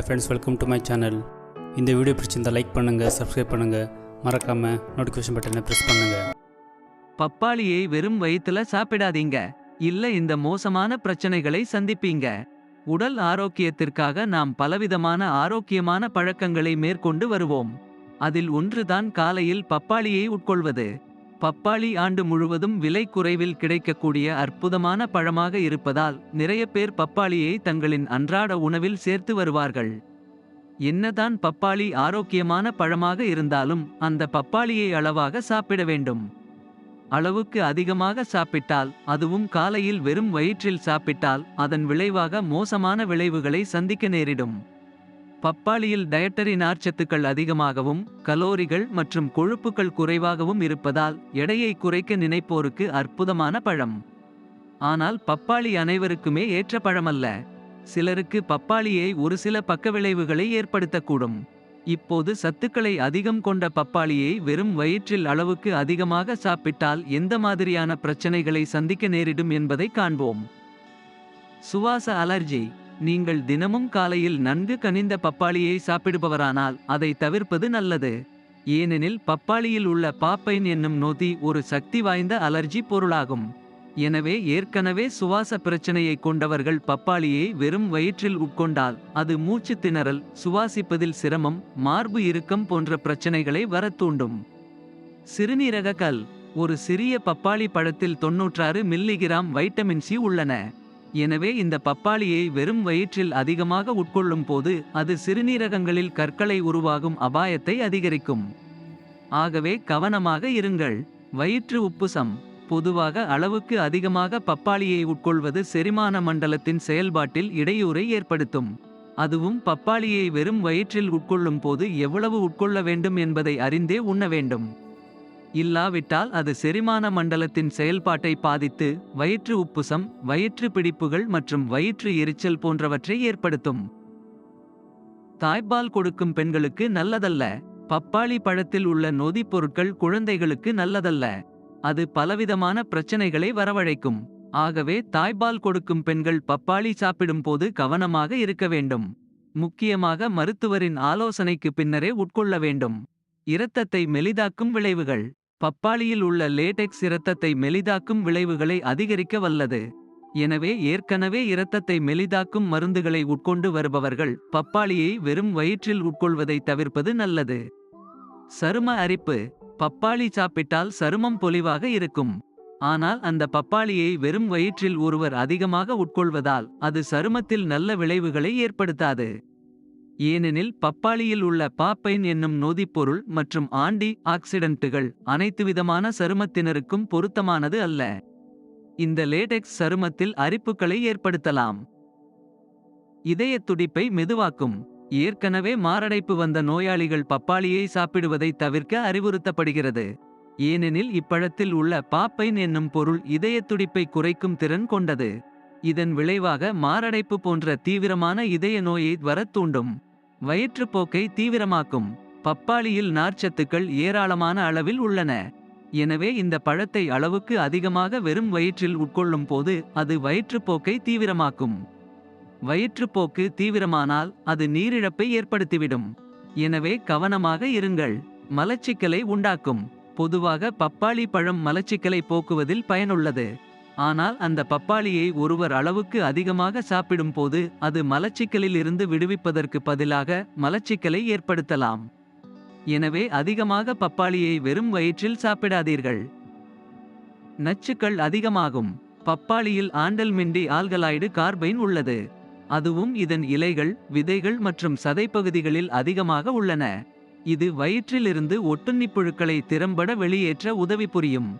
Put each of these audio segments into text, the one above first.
Hi friends welcome to my channel இந்த video பிடிச்சிருந்தால் like பண்ணுங்கள் சப்ஸ்கிரைப் பண்ணுங்கள் மறக்காமல் நோட்டிஃபிகேஷன் பட்டனை ப்ரெஸ் பண்ணுங்கள் பப்பாளியை வெறும் வயித்துல சாப்பிடாதீங்க. இல்ல இந்த மோசமான பிரச்சனைகளை சந்திப்பீங்க. உடல் ஆரோக்கியத்திற்காக நாம் பலவிதமான ஆரோக்கியமான பழக்கங்களை மேற்கொண்டு வருவோம். அதில் ஒன்றுதான் காலையில் பப்பாளியை உட்கொள்வது. பப்பாளி ஆண்டு முழுவதும் விலை குறைவில் கிடைக்கக்கூடிய அற்புதமான பழமாக இருப்பதால் நிறைய பேர் பப்பாளியை தங்களின் அன்றாட உணவில் சேர்த்து வருவார்கள். என்னதான் பப்பாளி ஆரோக்கியமான பழமாக இருந்தாலும் அந்த பப்பாளியை அளவாக சாப்பிட வேண்டும். அளவுக்கு அதிகமாக சாப்பிட்டால் அதுவும் காலையில் வெறும் வயிற்றில் சாப்பிட்டால் அதன் விளைவாக மோசமான விளைவுகளை சந்திக்க நேரிடும். பப்பாளியில் டயட்டரி நார்ச்சத்துக்கள் அதிகமாகவும் கலோரிகள் மற்றும் கொழுப்புகள் குறைவாகவும் இருப்பதால் எடையை குறைக்க நினைப்போருக்கு அற்புதமான பழம். ஆனால் பப்பாளி அனைவருக்குமே ஏற்ற பழமல்ல. சிலருக்கு பப்பாளியை ஒரு சில பக்கவிளைவுகளை ஏற்படுத்தக்கூடும். இப்போது சத்துக்களை அதிகம் கொண்ட பப்பாளியை வெறும் வயிற்றில் அளவுக்கு அதிகமாக சாப்பிட்டால் எந்த மாதிரியான பிரச்சனைகளை சந்திக்க நேரிடும் என்பதை காண்போம். சுவாச அலர்ஜி. நீங்கள் தினமும் காலையில் நன்கு கனிந்த பப்பாளியை சாப்பிடுபவரானால் அதை தவிர்ப்பது நல்லது. ஏனெனில் பப்பாளியில் உள்ள பாப்பைன் என்னும் நொதி ஒரு சக்தி வாய்ந்த அலர்ஜி பொருளாகும். எனவே ஏற்கனவே சுவாச பிரச்சனையை கொண்டவர்கள் பப்பாளியை வெறும் வயிற்றில் உட்கொண்டால் அது மூச்சு திணறல் சுவாசிப்பதில் சிரமம் மார்பு இறுக்கம் போன்ற பிரச்சனைகளை வரத் தூண்டும் சிறுநீரக கல். ஒரு சிறிய பப்பாளி பழத்தில் தொன்னூற்றாறு மில்லிகிராம் வைட்டமின் சி உள்ளன. எனவே இந்த பப்பாளியை வெறும் வயிற்றில் அதிகமாக உட்கொள்ளும் போது அது சிறுநீரகங்களில் கற்களை உருவாகும் அபாயத்தை அதிகரிக்கும். ஆகவே கவனமாக இருங்கள். வயிற்று உப்புசம். பொதுவாக அளவுக்கு அதிகமாக பப்பாளியை உட்கொள்வது செரிமான மண்டலத்தின் செயல்பாட்டில் இடையூறை ஏற்படுத்தும். அதுவும் பப்பாளியை வெறும் வயிற்றில் உட்கொள்ளும் போது எவ்வளவு உட்கொள்ள வேண்டும் என்பதை அறிந்தே உண்ண வேண்டும். இல்லாவிட்டால் அது செரிமான மண்டலத்தின் செயல்பாட்டை பாதித்து வயிற்று உப்புசம் வயிற்று பிடிப்புகள் மற்றும் வயிற்று எரிச்சல் போன்றவற்றை ஏற்படுத்தும். தாய்ப்பால் கொடுக்கும் பெண்களுக்கு நல்லதல்ல. பப்பாளி பழத்தில் உள்ள நொதிப் பொருட்கள் குழந்தைகளுக்கு நல்லதல்ல. அது பலவிதமான பிரச்சனைகளை வரவழைக்கும். ஆகவே தாய்ப்பால் கொடுக்கும் பெண்கள் பப்பாளி சாப்பிடும்போது கவனமாக இருக்க வேண்டும். முக்கியமாக மருத்துவரின் ஆலோசனைக்கு பின்னரே உட்கொள்ள வேண்டும். இரத்தத்தை மெலிதாக்கும் விளைவுகள். பப்பாளியில் உள்ள லேடெக்ஸ் இரத்தத்தை மெலிதாக்கும் விளைவுகளை அதிகரிக்க வல்லது. எனவே ஏற்கனவே இரத்தத்தை மெலிதாக்கும் மருந்துகளை உட்கொண்டு வருபவர்கள் பப்பாளியை வெறும் வயிற்றில் உட்கொள்வதை தவிர்ப்பது நல்லது. சரும அரிப்பு. பப்பாளி சாப்பிட்டால் சருமம் பொலிவாக இருக்கும். ஆனால் அந்த பப்பாளியை வெறும் வயிற்றில் ஒருவர் அதிகமாக உட்கொள்வதால் அது சருமத்தில் நல்ல விளைவுகளை ஏற்படுத்தாது. ஏனெனில் பப்பாளியில் உள்ள பாப்பைன் என்னும் நொதிப்பொருள் மற்றும் ஆண்டி ஆக்சிடென்ட்டுகள் அனைத்து விதமான சருமத்தினருக்கும் பொருத்தமானது அல்ல. இந்த லேடெக்ஸ் சருமத்தில் அரிப்புகளை ஏற்படுத்தலாம். இதயத் துடிப்பை மெதுவாக்கும். ஏற்கனவே மாரடைப்பு வந்த நோயாளிகள் பப்பாளியை சாப்பிடுவதை தவிர்க்க அறிவுறுத்தப்படுகிறது. ஏனெனில் இப்பழத்தில் உள்ள பாப்பைன் என்னும் பொருள் இதயத் துடிப்பை குறைக்கும் திறன் கொண்டது. இதன் விளைவாக மாரடைப்பு போன்ற தீவிரமான இதய நோயை வரத் தூண்டும். வயிற்றுப்போக்கை தீவிரமாக்கும். பப்பாளியில் நார்ச்சத்துக்கள் ஏராளமான அளவில் உள்ளன. எனவே இந்த பழத்தை அளவுக்கு அதிகமாக வெறும் வயிற்றில் உட்கொள்ளும் போது அது வயிற்றுப்போக்கை தீவிரமாக்கும். வயிற்றுப்போக்கு தீவிரமானால் அது நீரிழப்பை ஏற்படுத்திவிடும். எனவே கவனமாக இருங்கள். மலச்சிக்கலை உண்டாக்கும். பொதுவாக பப்பாளி பழம் மலச்சிக்கலை போக்குவதில் பயனுள்ளது. ஆனால் அந்த பப்பாளியை ஒருவர் அளவுக்கு அதிகமாக சாப்பிடும்போது அது மலச்சிக்கலில் இருந்து விடுவிப்பதற்கு பதிலாக மலச்சிக்கலை ஏற்படுத்தலாம். எனவே அதிகமாக பப்பாளியை வெறும் வயிற்றில் சாப்பிடாதீர்கள். நச்சுக்கள் அதிகமாகும். பப்பாளியில் ஆண்டல்மிண்டி ஆல்கலாய்டு கார்பைன் உள்ளது. அதுவும் இதன் இலைகள் விதைகள் மற்றும் சதைப்பகுதிகளில் அதிகமாக உள்ளன. இது வயிற்றிலிருந்து ஒட்டுண்ணிப் புழுக்களை திறம்பட வெளியேற்ற உதவி புரியும்.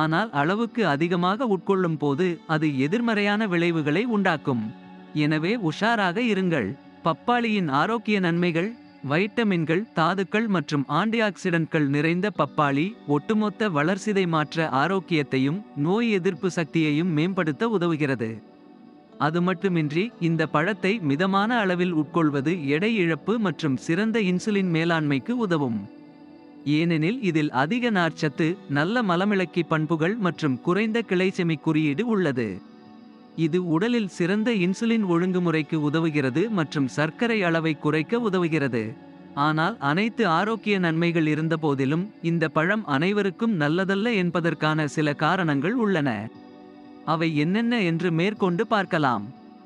ஆனால் அளவுக்கு அதிகமாக உட்கொள்ளும் போது அது எதிர்மறையான விளைவுகளை உண்டாக்கும். எனவே உஷாராக இருங்கள். பப்பாளியின் ஆரோக்கிய நன்மைகள் வைட்டமின்கள் தாதுக்கள் மற்றும் ஆன்டிஆக்சிடன்ட்கள் நிறைந்த பப்பாளி ஒட்டுமொத்த வளர்சிதை மாற்ற ஆரோக்கியத்தையும் நோய் எதிர்ப்பு சக்தியையும் மேம்படுத்த உதவுகிறது. அது மட்டுமின்றி இந்த பழத்தை மிதமான அளவில் உட்கொள்வது எடை இழப்பு மற்றும் சிறந்த இன்சுலின் மேலாண்மைக்கு உதவும். ஏனெனில் இதில் அதிக நார்ச்சத்து நல்ல மலமிளக்கி பண்புகள் மற்றும் குறைந்த கிளைசெமி குறியீடு உள்ளது. இது உடலில் சிறந்த இன்சுலின் ஒழுங்குமுறைக்கு உதவுகிறது மற்றும் சர்க்கரை அளவை குறைக்க உதவுகிறது. ஆனால் அனைத்து ஆரோக்கிய நன்மைகள் இருந்தபோதிலும் இந்த பழம் அனைவருக்கும் நல்லதல்ல என்பதற்கான சில காரணங்கள் உள்ளன. அவை என்னென்ன என்று மேற்கொண்டு பார்க்கலாம்.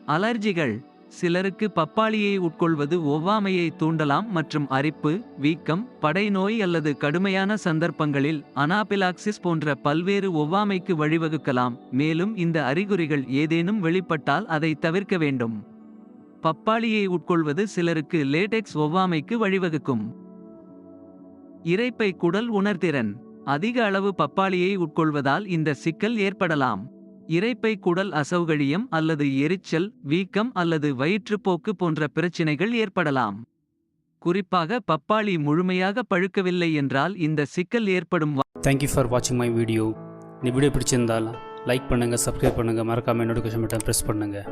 அலர்ஜிகள். சிலருக்கு பப்பாளியை உட்கொள்வது ஒவ்வாமையை தூண்டலாம் மற்றும் அரிப்பு வீக்கம் படைநோய் அல்லது கடுமையான சந்தர்ப்பங்களில் அனாபிலாக்சிஸ் போன்ற பல்வேறு ஒவ்வாமைக்கு வழிவகுக்கலாம். மேலும் இந்த அறிகுறிகள் ஏதேனும் வெளிப்பட்டால் அதை தவிர்க்க வேண்டும். பப்பாளியை உட்கொள்வது சிலருக்கு லேடெக்ஸ் ஒவ்வாமைக்கு வழிவகுக்கும். இரைப்பை குடல் உணர்திறன். அதிக அளவு பப்பாளியை உட்கொள்வதால் இந்த சிக்கல் ஏற்படலாம். இரைப்பை குடல் அசௌகழியம் அல்லது எரிச்சல் வீக்கம் அல்லது வயிற்றுப்போக்கு போன்ற பிரச்சினைகள் ஏற்படலாம். குறிப்பாக பப்பாளி முழுமையாக பழுக்கவில்லை என்றால் இந்த சிக்கல் ஏற்படும் வா- தேங்க்யூ ஃபார் வாட்சிங் மை வீடியோ இந்த வீடியோ பிடிச்சிருந்தால் லைக் பண்ணுங்கள் சப்ஸ்கிரைப் பண்ணுங்கள் மறக்காமல் நோட்டிஃபிகேஷன் பட்டன் ப்ரெஸ் பண்ணுங்கள்